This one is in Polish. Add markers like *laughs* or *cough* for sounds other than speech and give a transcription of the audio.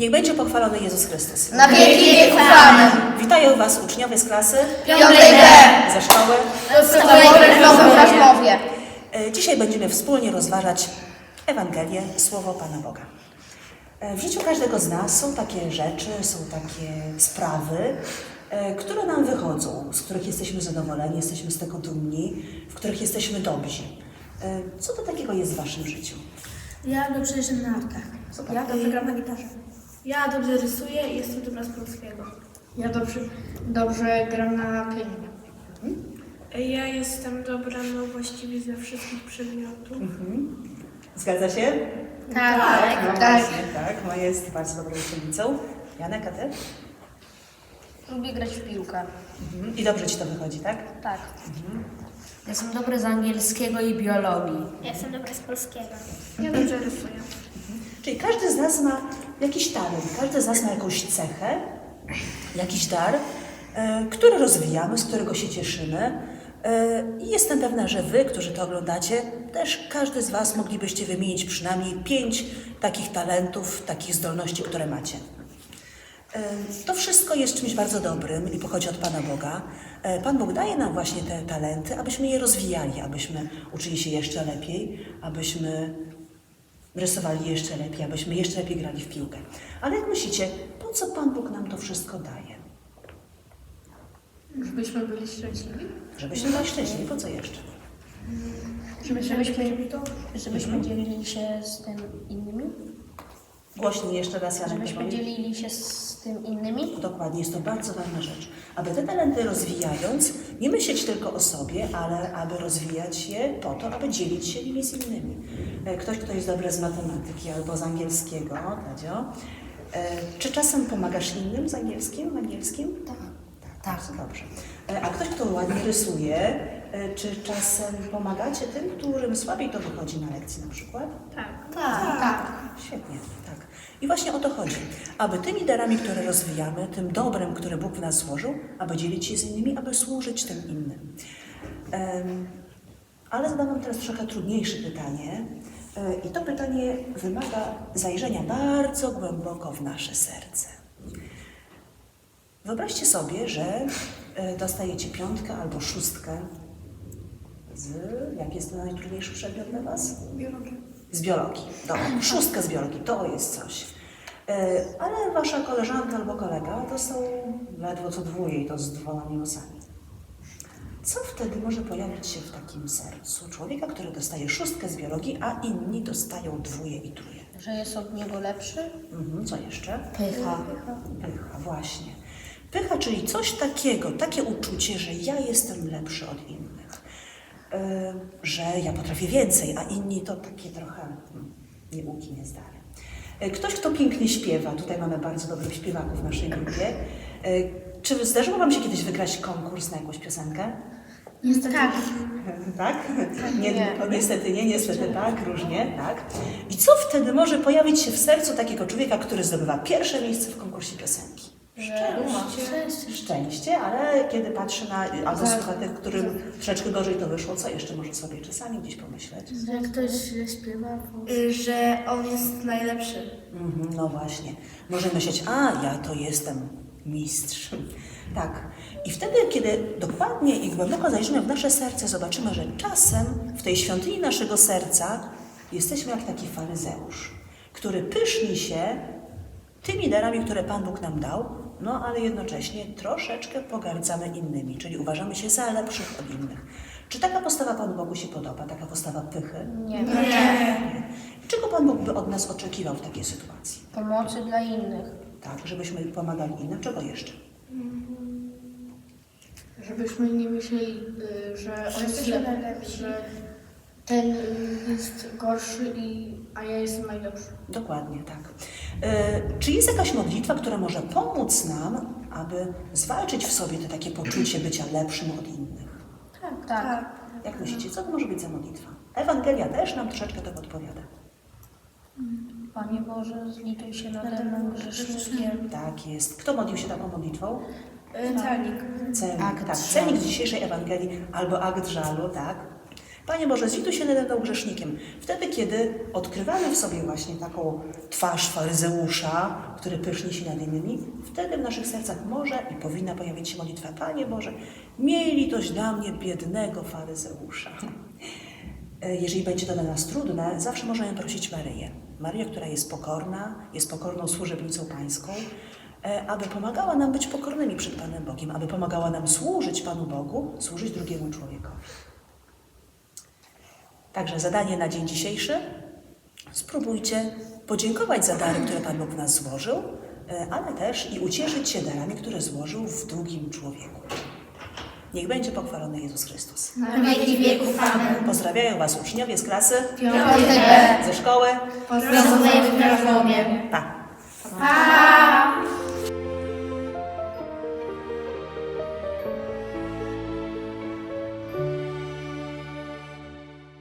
Niech będzie pochwalony Jezus Chrystus. Na wieki wieków Amen. Witają Was uczniowie z klasy, Piątej D. ze szkoły. E, Dzisiaj będziemy wspólnie rozważać Ewangelię, Słowo Pana Boga. E, W życiu każdego z nas są takie rzeczy, są takie sprawy, e, które nam wychodzą, z których jesteśmy zadowoleni, jesteśmy z tego dumni, w których jesteśmy dobrzy. Co to takiego jest w Waszym życiu? Ja dobrze jeżdżę na nartach. Ja dobrze gram na gitarze. Ja dobrze rysuję i jestem dobra z polskiego. Ja dobrze, dobrze gram na pianinie. Ja jestem dobra no właściwie ze wszystkich przedmiotów. Zgadza się? Tak. No tak. właśnie, tak. Moja jest bardzo dobrą uczennicą. Janek, a Ty? Lubię grać w piłkę. Mhm. I dobrze Ci to wychodzi, tak? Tak. Jestem dobry z angielskiego i biologii. Ja jestem dobra z polskiego. Ja dobrze rysuję. Czyli każdy z nas ma jakiś talent, każdy z nas ma jakąś cechę, jakiś dar, e, który rozwijamy, z którego się cieszymy. E, I jestem pewna, że Wy, którzy to oglądacie, też każdy z Was moglibyście wymienić przynajmniej pięć takich talentów, takich zdolności, które macie. E, To wszystko jest czymś bardzo dobrym i pochodzi od Pana Boga. E, Pan Bóg daje nam właśnie te talenty, abyśmy je rozwijali, abyśmy uczyli się jeszcze lepiej, abyśmy rysowali jeszcze lepiej, abyśmy jeszcze lepiej grali w piłkę. Ale jak myślicie, po co Pan Bóg nam to wszystko daje? Żebyśmy byli szczęśliwi. Żebyśmy byli szczęśliwi, po co jeszcze? Żebyśmy, żebyśmy dzielili się z tym innymi? Głośniej jeszcze raz, Janek, Żebyśmy dzielili się z tym innymi? Dokładnie, jest to bardzo ważna rzecz. Aby te talenty rozwijając, nie myśleć tylko o sobie, ale aby rozwijać je po to, aby dzielić się nimi z innymi. E, Ktoś, kto jest dobry z matematyki albo z angielskiego, Tadzio, e, czy czasem pomagasz innym z angielskim, w angielskim? Tak. Tak, bardzo dobrze. E, A ktoś, kto ładnie rysuje, czy czasem pomagacie tym, którym słabiej to wychodzi na lekcji na przykład? Tak. Tak. Świetnie, tak. I właśnie o to chodzi. Aby tymi darami, które rozwijamy, tym dobrem, które Bóg w nas złożył, aby dzielić się z innymi, aby służyć tym innym. Em, ale zadam Wam teraz trochę trudniejsze pytanie. E, I to pytanie wymaga zajrzenia bardzo głęboko w nasze serce. Wyobraźcie sobie, że e, dostajecie piątkę albo szóstkę z... Jaki jest to najtrudniejszy przedmiot dla Was? Biologia. Z biologii. Dobra, *laughs* szóstka z biologii, to jest coś. E, Ale wasza koleżanka albo kolega dostał ledwo co dwóje i to z dwoma minusami. Co wtedy może pojawić się w takim sercu człowieka, który dostaje szóstkę z biologii, a inni dostają dwóje i truje? Że jest od niego lepszy? Mhm, co jeszcze? Pycha. Pycha, właśnie. Pycha, czyli coś takiego, takie uczucie, że ja jestem lepszy od innych. E, że ja potrafię więcej, a inni to takie trochę hmm, nieuki, niezdane. E, Ktoś, kto pięknie śpiewa, tutaj mamy bardzo dobrych śpiewaków w naszej grupie. E, Czy zdarzyło Wam się kiedyś wygrać konkurs na jakąś piosenkę? Niestety. Tak. *laughs* Tak? Nie, no, niestety nie, niestety tak, różnie, tak. I co wtedy może pojawić się w sercu takiego człowieka, który zdobywa pierwsze miejsce w konkursie piosenki? Szczęście, ale kiedy patrzy na, albo słucha tych, którym troszeczkę gorzej to wyszło, co jeszcze może sobie czasami gdzieś pomyśleć? Że ktoś źle śpiewa. Bo... Y, Że on jest najlepszy. Mhm, no właśnie. Może myśleć, a ja to jestem mistrz. Tak. I wtedy, kiedy dokładnie i głęboko zajrzymy w nasze serce, zobaczymy, że czasem w tej świątyni naszego serca jesteśmy jak taki faryzeusz, który pyszni się tymi darami, które Pan Bóg nam dał, no ale jednocześnie troszeczkę pogardzamy innymi, czyli uważamy się za lepszych od innych. Czy taka postawa Panu Bogu się podoba, taka postawa pychy? Nie. Nie. Czego Pan Bóg by od nas oczekiwał w takiej sytuacji? Pomocy dla innych. Tak, żebyśmy pomagali innym. Czego jeszcze? Żebyśmy nie myśleli, y, że najlepsi. że ten jest gorszy, i, a ja jestem najlepszy. Dokładnie, tak. E, czy jest jakaś modlitwa, która może pomóc nam, aby zwalczyć w sobie to takie poczucie bycia lepszym od innych? Tak, tak. Jak myślicie, co to może być za modlitwa? Ewangelia też nam troszeczkę to podpowiada. Panie Boże, zlituj się nade mną grzesznikiem. Tak jest. Kto modlił się taką modlitwą? Celnik. Celnik, Akt tak. żalu. Celnik z dzisiejszej Ewangelii albo akt żalu, tak. Panie Boże, zlituj się nade mną grzesznikiem. Wtedy, kiedy odkrywamy w sobie właśnie taką twarz faryzeusza, który pyszni się nad innymi, wtedy w naszych sercach może i powinna pojawić się modlitwa. Panie Boże, miej litość dla mnie, biednego faryzeusza. E, Jeżeli będzie to dla nas trudne, zawsze możemy prosić Maryję. Maryję, która jest pokorna, jest pokorną służebnicą pańską, e, aby pomagała nam być pokornymi przed Panem Bogiem, aby pomagała nam służyć Panu Bogu, służyć drugiemu człowiekowi. Także zadanie na dzień dzisiejszy. Spróbujcie podziękować za dary, które Pan Bóg w nas złożył, e, ale też i ucieszyć się darami, które złożył w drugim człowieku. Niech będzie pochwalony Jezus Chrystus. Na wieki wieków. Amen. Pozdrawiają Was uczniowie z klasy, Piątek. ze szkoły. Pozdrawiam w Krakowie. Pa!